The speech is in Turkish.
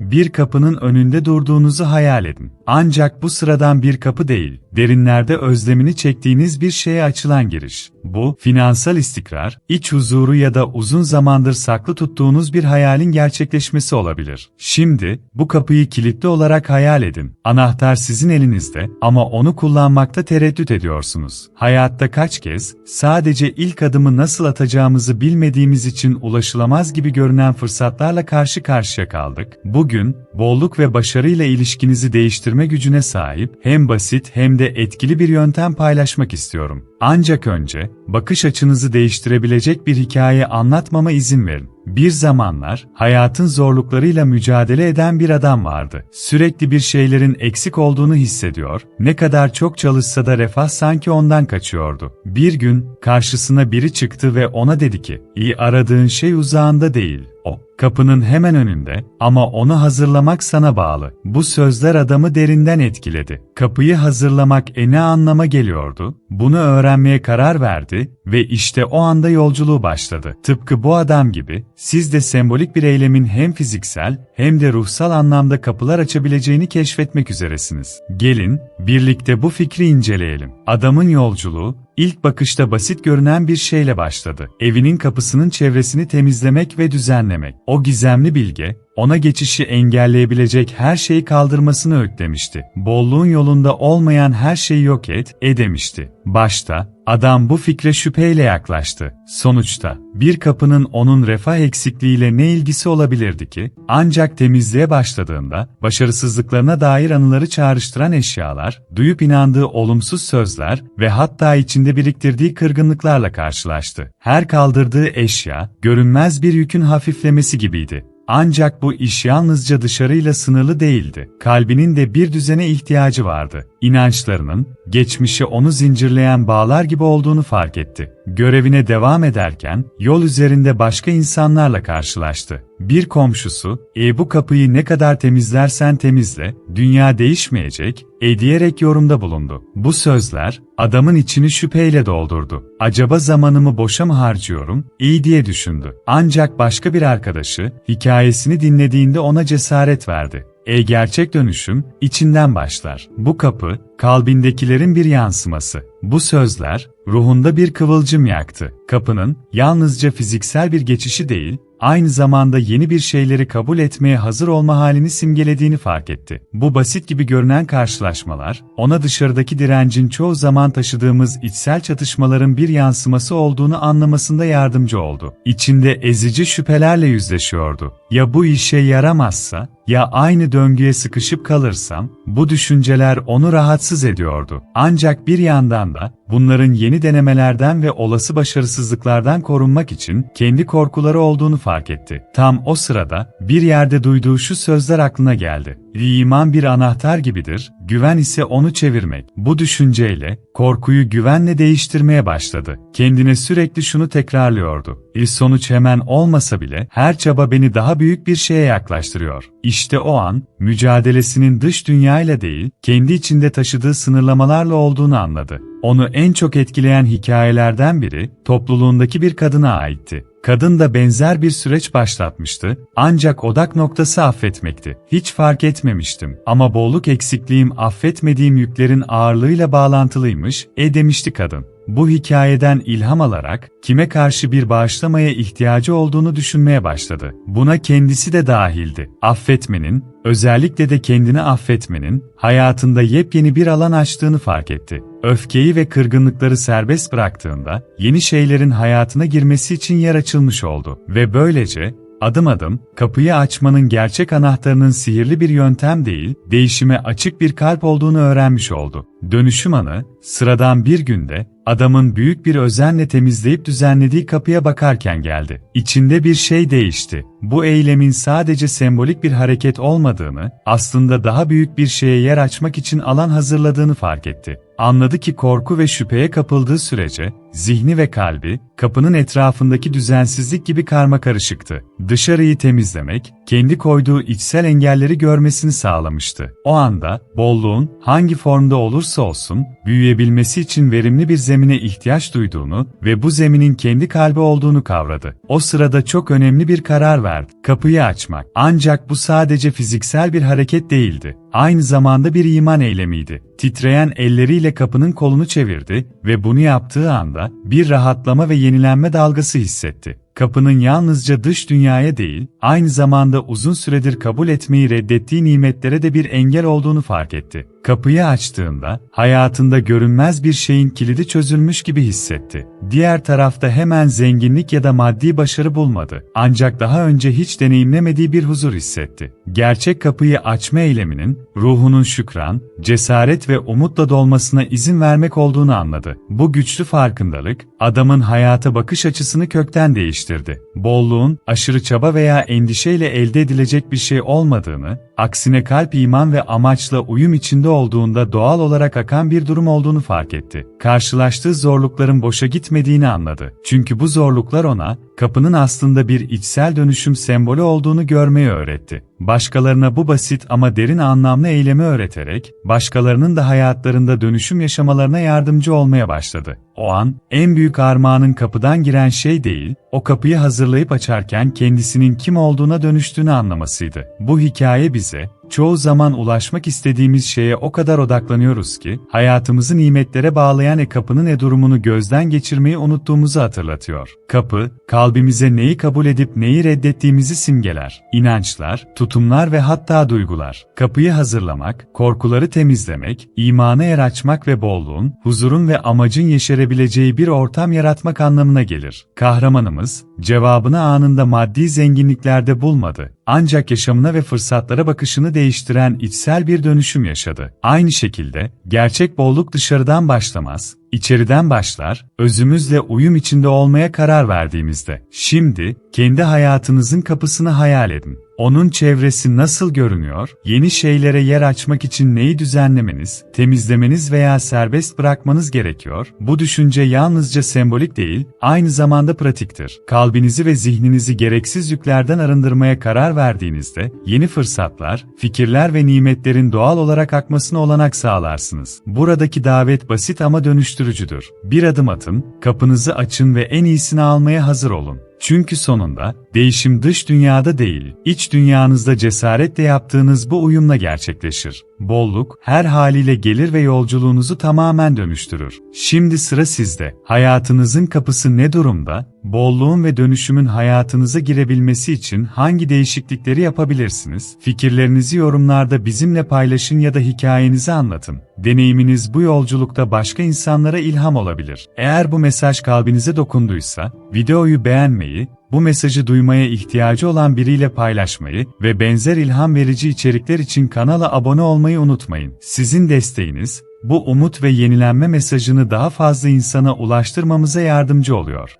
Bir kapının önünde durduğunuzu hayal edin. Ancak bu sıradan bir kapı değil, derinlerde özlemini çektiğiniz bir şeye açılan giriş. Bu, finansal istikrar, iç huzuru ya da uzun zamandır saklı tuttuğunuz bir hayalin gerçekleşmesi olabilir. Şimdi, bu kapıyı kilitli olarak hayal edin. Anahtar sizin elinizde ama onu kullanmakta tereddüt ediyorsunuz. Hayatta kaç kez, sadece ilk adımı nasıl atacağımızı bilmediğimiz için ulaşılamaz gibi görünen fırsatlarla karşı karşıya kaldık. Bugün, bolluk ve başarıyla ilişkinizi değiştirme gücüne sahip, hem basit hem de etkili bir yöntem paylaşmak istiyorum. Ancak önce, bakış açınızı değiştirebilecek bir hikaye anlatmama izin verin. Bir zamanlar, hayatın zorluklarıyla mücadele eden bir adam vardı. Sürekli bir şeylerin eksik olduğunu hissediyor, ne kadar çok çalışsa da refah sanki ondan kaçıyordu. Bir gün, karşısına biri çıktı ve ona dedi ki, iyi aradığın şey uzağında değil, o. Kapının hemen önünde ama onu hazırlamak sana bağlı. Bu sözler adamı derinden etkiledi. Kapıyı hazırlamak e ne anlama geliyordu? Bunu öğrenmeye karar verdi ve işte o anda yolculuğu başladı. Tıpkı bu adam gibi, siz de sembolik bir eylemin hem fiziksel hem de ruhsal anlamda kapılar açabileceğini keşfetmek üzeresiniz. Gelin, birlikte bu fikri inceleyelim. Adamın yolculuğu, ilk bakışta basit görünen bir şeyle başladı. Evinin kapısının çevresini temizlemek ve düzenlemek. O gizemli bilge, ona geçişi engelleyebilecek her şeyi kaldırmasını öğütlemişti. Bolluğun yolunda olmayan her şeyi yok et, e demişti. Başta, adam bu fikre şüpheyle yaklaştı. Sonuçta, bir kapının onun refah eksikliğiyle ne ilgisi olabilirdi ki? Ancak temizliğe başladığında, başarısızlıklarına dair anıları çağrıştıran eşyalar, duyup inandığı olumsuz sözler ve hatta içinde biriktirdiği kırgınlıklarla karşılaştı. Her kaldırdığı eşya, görünmez bir yükün hafiflemesi gibiydi. Ancak bu iş yalnızca dışarıyla sınırlı değildi. Kalbinin de bir düzene ihtiyacı vardı. İnançlarının, geçmişi onu zincirleyen bağlar gibi olduğunu fark etti. Görevine devam ederken, yol üzerinde başka insanlarla karşılaştı. Bir komşusu, e bu kapıyı ne kadar temizlersen temizle, dünya değişmeyecek, e diyerek yorumda bulundu. Bu sözler, adamın içini şüpheyle doldurdu. Acaba zamanımı boşa mı harcıyorum, iyi diye düşündü. Ancak başka bir arkadaşı, hikayesini dinlediğinde ona cesaret verdi. E gerçek dönüşüm, içinden başlar. Bu kapı, kalbindekilerin bir yansıması. Bu sözler, ruhunda bir kıvılcım yaktı. Kapının, yalnızca fiziksel bir geçişi değil, aynı zamanda yeni bir şeyleri kabul etmeye hazır olma halini simgelediğini fark etti. Bu basit gibi görünen karşılaşmalar, ona dışarıdaki direncin çoğu zaman taşıdığımız içsel çatışmaların bir yansıması olduğunu anlamasında yardımcı oldu. İçinde ezici şüphelerle yüzleşiyordu. Ya bu işe yaramazsa, ya aynı döngüye sıkışıp kalırsam, bu düşünceler onu rahatsız ediyordu. Ancak bir yandan da, bunların yeni denemelerden ve olası başarısızlıklardan korunmak için kendi korkuları olduğunu fark etti. Tam o sırada, bir yerde duyduğu şu sözler aklına geldi. İman bir anahtar gibidir, güven ise onu çevirmek. Bu düşünceyle, korkuyu güvenle değiştirmeye başladı. Kendine sürekli şunu tekrarlıyordu. İl sonuç hemen olmasa bile, her çaba beni daha büyük bir şeye yaklaştırıyor. İşte o an, mücadelesinin dış dünyayla değil, kendi içinde taşıdığı sınırlamalarla olduğunu anladı. Onu en çok etkileyen hikayelerden biri, topluluğundaki bir kadına aitti. Kadın da benzer bir süreç başlatmıştı, ancak odak noktası affetmekti. Hiç fark etmemiştim ama bolluk eksikliğim affetmediğim yüklerin ağırlığıyla bağlantılıymış, e demişti kadın. Bu hikayeden ilham alarak, kime karşı bir bağışlamaya ihtiyacı olduğunu düşünmeye başladı. Buna kendisi de dahildi. Affetmenin, özellikle de kendini affetmenin, hayatında yepyeni bir alan açtığını fark etti. Öfkeyi ve kırgınlıkları serbest bıraktığında, yeni şeylerin hayatına girmesi için yer açılmış oldu. Ve böylece, adım adım, kapıyı açmanın gerçek anahtarının sihirli bir yöntem değil, değişime açık bir kalp olduğunu öğrenmiş oldu. Dönüşüm anı, sıradan bir günde, adamın büyük bir özenle temizleyip düzenlediği kapıya bakarken geldi. İçinde bir şey değişti. Bu eylemin sadece sembolik bir hareket olmadığını, aslında daha büyük bir şeye yer açmak için alan hazırladığını fark etti. Anladı ki korku ve şüpheye kapıldığı sürece, zihni ve kalbi, kapının etrafındaki düzensizlik gibi karma karışıktı. Dışarıyı temizlemek, kendi koyduğu içsel engelleri görmesini sağlamıştı. O anda, bolluğun, hangi formda olursa olsun, büyüyebilmesi için verimli bir zemine ihtiyaç duyduğunu ve bu zeminin kendi kalbi olduğunu kavradı. O sırada çok önemli bir karar verdi. Kapıyı açmak. Ancak bu sadece fiziksel bir hareket değildi. Aynı zamanda bir iman eylemiydi. Titreyen elleriyle kapının kolunu çevirdi ve bunu yaptığı anda bir rahatlama ve yenilenme dalgası hissetti. Kapının yalnızca dış dünyaya değil, aynı zamanda uzun süredir kabul etmeyi reddettiği nimetlere de bir engel olduğunu fark etti. Kapıyı açtığında, hayatında görünmez bir şeyin kilidi çözülmüş gibi hissetti. Diğer tarafta hemen zenginlik ya da maddi başarı bulmadı. Ancak daha önce hiç deneyimlemediği bir huzur hissetti. Gerçek kapıyı açma eyleminin, ruhunun şükran, cesaret ve umutla dolmasına izin vermek olduğunu anladı. Bu güçlü farkındalık, adamın hayata bakış açısını kökten değiştirdi. Bolluğun, aşırı çaba veya endişeyle elde edilecek bir şey olmadığını, aksine kalp iman ve amaçla uyum içinde olduğunda doğal olarak akan bir durum olduğunu fark etti. Karşılaştığı zorlukların boşa gitmediğini anladı. Çünkü bu zorluklar ona, kapının aslında bir içsel dönüşüm sembolü olduğunu görmeyi öğretti. Başkalarına bu basit ama derin anlamlı eylemi öğreterek, başkalarının da hayatlarında dönüşüm yaşamalarına yardımcı olmaya başladı. O an, en büyük armağanın kapıdan giren şey değil, o kapıyı hazırlayıp açarken kendisinin kim olduğuna dönüştüğünü anlamasıydı. Bu hikaye bize, çoğu zaman ulaşmak istediğimiz şeye o kadar odaklanıyoruz ki, hayatımızı nimetlere bağlayan e kapının e durumunu gözden geçirmeyi unuttuğumuzu hatırlatıyor. Kapı, kalbimize neyi kabul edip neyi reddettiğimizi simgeler. İnançlar, tutumlar ve hatta duygular. Kapıyı hazırlamak, korkuları temizlemek, imana yer açmak ve bolluğun, huzurun ve amacın yeşerebileceği bir ortam yaratmak anlamına gelir. Kahramanımız, cevabını anında maddi zenginliklerde bulmadı. Ancak yaşamına ve fırsatlara bakışını değiştiren içsel bir dönüşüm yaşadı. Aynı şekilde, gerçek bolluk dışarıdan başlamaz, içeriden başlar, özümüzle uyum içinde olmaya karar verdiğimizde. Şimdi, kendi hayatınızın kapısını hayal edin. Onun çevresi nasıl görünüyor? Yeni şeylere yer açmak için neyi düzenlemeniz, temizlemeniz veya serbest bırakmanız gerekiyor? Bu düşünce yalnızca sembolik değil, aynı zamanda pratiktir. Kalbinizi ve zihninizi gereksiz yüklerden arındırmaya karar verdiğinizde, yeni fırsatlar, fikirler ve nimetlerin doğal olarak akmasına olanak sağlarsınız. Buradaki davet basit ama dönüştürücüdür. Bir adım atın, kapınızı açın ve en iyisini almaya hazır olun. Çünkü sonunda, değişim dış dünyada değil, iç dünyanızda cesaretle yaptığınız bu uyumla gerçekleşir. Bolluk, her haliyle gelir ve yolculuğunuzu tamamen dönüştürür. Şimdi sıra sizde. Hayatınızın kapısı ne durumda? Bolluğun ve dönüşümün hayatınıza girebilmesi için hangi değişiklikleri yapabilirsiniz? Fikirlerinizi yorumlarda bizimle paylaşın ya da hikayenizi anlatın. Deneyiminiz bu yolculukta başka insanlara ilham olabilir. Eğer bu mesaj kalbinize dokunduysa, videoyu beğenmeyi, bu mesajı duymaya ihtiyacı olan biriyle paylaşmayı ve benzer ilham verici içerikler için kanala abone olmayı unutmayın. Sizin desteğiniz, bu umut ve yenilenme mesajını daha fazla insana ulaştırmamıza yardımcı oluyor.